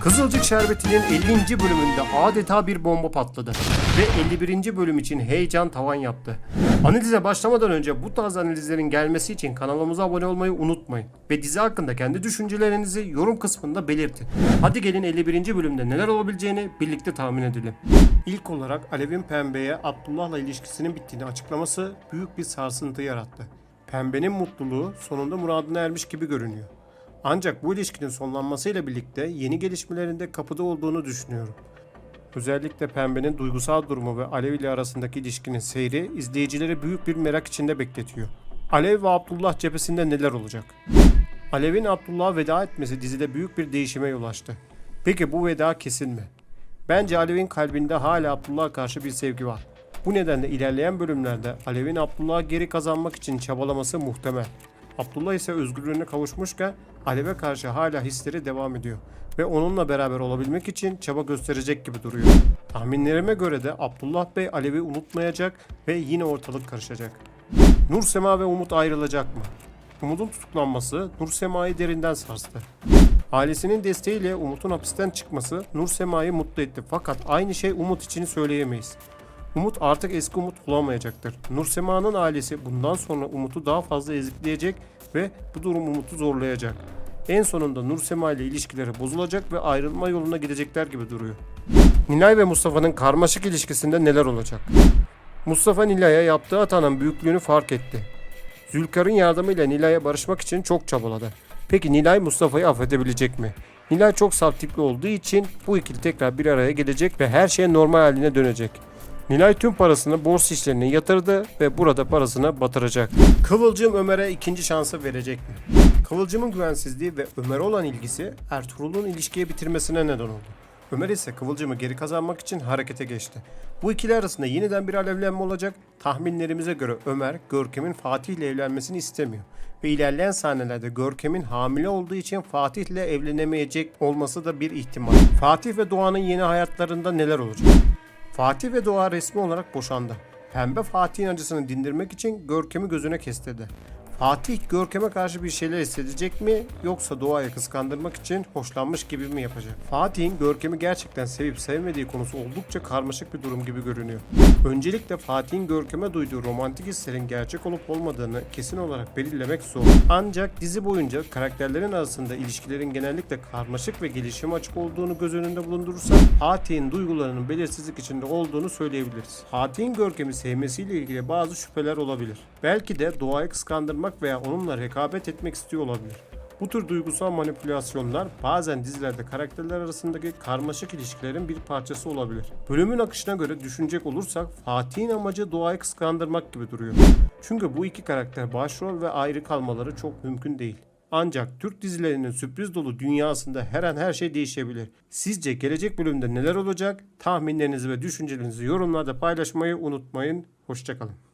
Kızılcık Şerbeti'nin 50. bölümünde adeta bir bomba patladı ve 51. bölüm için heyecan tavan yaptı. Analize başlamadan önce bu tarz analizlerin gelmesi için kanalımıza abone olmayı unutmayın ve dizi hakkında kendi düşüncelerinizi yorum kısmında belirtin. Hadi gelin 51. bölümde neler olabileceğini birlikte tahmin edelim. İlk olarak Alev'in Pembe'ye Abdullah'la ilişkisinin bittiğini açıklaması büyük bir sarsıntı yarattı. Pembe'nin mutluluğu sonunda muradına ermiş gibi görünüyor. Ancak bu ilişkinin sonlanmasıyla birlikte yeni gelişmelerin de kapıda olduğunu düşünüyorum. Özellikle Pembe'nin duygusal durumu ve Alev ile arasındaki ilişkinin seyri izleyicileri büyük bir merak içinde bekletiyor. Alev ve Abdullah cephesinde neler olacak? Alev'in Abdullah'a veda etmesi dizide büyük bir değişime yol açtı. Peki bu veda kesin mi? Bence Alev'in kalbinde hala Abdullah'a karşı bir sevgi var. Bu nedenle ilerleyen bölümlerde Alev'in Abdullah'ı geri kazanmak için çabalaması muhtemel. Abdullah ise özgürlüğüne kavuşmuşken Alev'e karşı hala hisleri devam ediyor ve onunla beraber olabilmek için çaba gösterecek gibi duruyor. Tahminlerime göre de Abdullah Bey Alev'i unutmayacak ve yine ortalık karışacak. Nur Sema ve Umut ayrılacak mı? Umut'un tutuklanması Nur Sema'yı derinden sarstı. Ailesinin desteğiyle Umut'un hapisten çıkması Nur Sema'yı mutlu etti fakat aynı şey Umut için söyleyemeyiz. Umut artık eski Umut olamayacaktır. Nur Sema'nın ailesi bundan sonra Umut'u daha fazla ezikleyecek ve bu durum Umut'u zorlayacak. En sonunda Nur Sema ile ilişkileri bozulacak ve ayrılma yoluna gidecekler gibi duruyor. Nilay ve Mustafa'nın karmaşık ilişkisinde neler olacak? Mustafa Nilay'a yaptığı hatanın büyüklüğünü fark etti. Zülkar'ın yardımıyla Nilay'a barışmak için çok çabaladı. Peki Nilay Mustafa'yı affedebilecek mi? Nilay çok saf tipli olduğu için bu ikili tekrar bir araya gelecek ve her şey normal haline dönecek. Nilay tüm parasını borsa işlerine yatırdı ve burada parasını batıracak. Kıvılcım Ömer'e ikinci şansı verecek mi? Kıvılcım'ın güvensizliği ve Ömer'e olan ilgisi Ertuğrul'un ilişkiyi bitirmesine neden oldu. Ömer ise Kıvılcım'ı geri kazanmak için harekete geçti. Bu ikili arasında yeniden bir alevlenme olacak. Tahminlerimize göre Ömer, Görkem'in Fatih ile evlenmesini istemiyor. Ve ilerleyen sahnelerde Görkem'in hamile olduğu için Fatih ile evlenemeyecek olması da bir ihtimal. Fatih ve Doğan'ın yeni hayatlarında neler olacak? Fatih ve Doğa resmi olarak boşandı. Pembe Fatih'in acısını dindirmek için Görkem'i gözüne kestirdi. Fatih Görkem'e karşı bir şeyler hissedecek mi yoksa Doğa'yı kıskandırmak için hoşlanmış gibi mi yapacak? Fatih'in Görkem'i gerçekten sevip sevmediği konusu oldukça karmaşık bir durum gibi görünüyor. Öncelikle Fatih'in Görkem'e duyduğu romantik hislerin gerçek olup olmadığını kesin olarak belirlemek zor. Ancak dizi boyunca karakterlerin arasında ilişkilerin genellikle karmaşık ve gelişime açık olduğunu göz önünde bulundurursak Fatih'in duygularının belirsizlik içinde olduğunu söyleyebiliriz. Fatih'in Görkem'i sevmesiyle ilgili bazı şüpheler olabilir. Belki de Doğa'yı kıskandırmak veya onunla rekabet etmek istiyor olabilir. Bu tür duygusal manipülasyonlar bazen dizilerde karakterler arasındaki karmaşık ilişkilerin bir parçası olabilir. Bölümün akışına göre düşünecek olursak Fatih'in amacı Doğa'yı kıskandırmak gibi duruyor. Çünkü bu iki karakter başrol ve ayrı kalmaları çok mümkün değil. Ancak Türk dizilerinin sürpriz dolu dünyasında her an her şey değişebilir. Sizce gelecek bölümde neler olacak? Tahminlerinizi ve düşüncelerinizi yorumlarda paylaşmayı unutmayın. Hoşçakalın.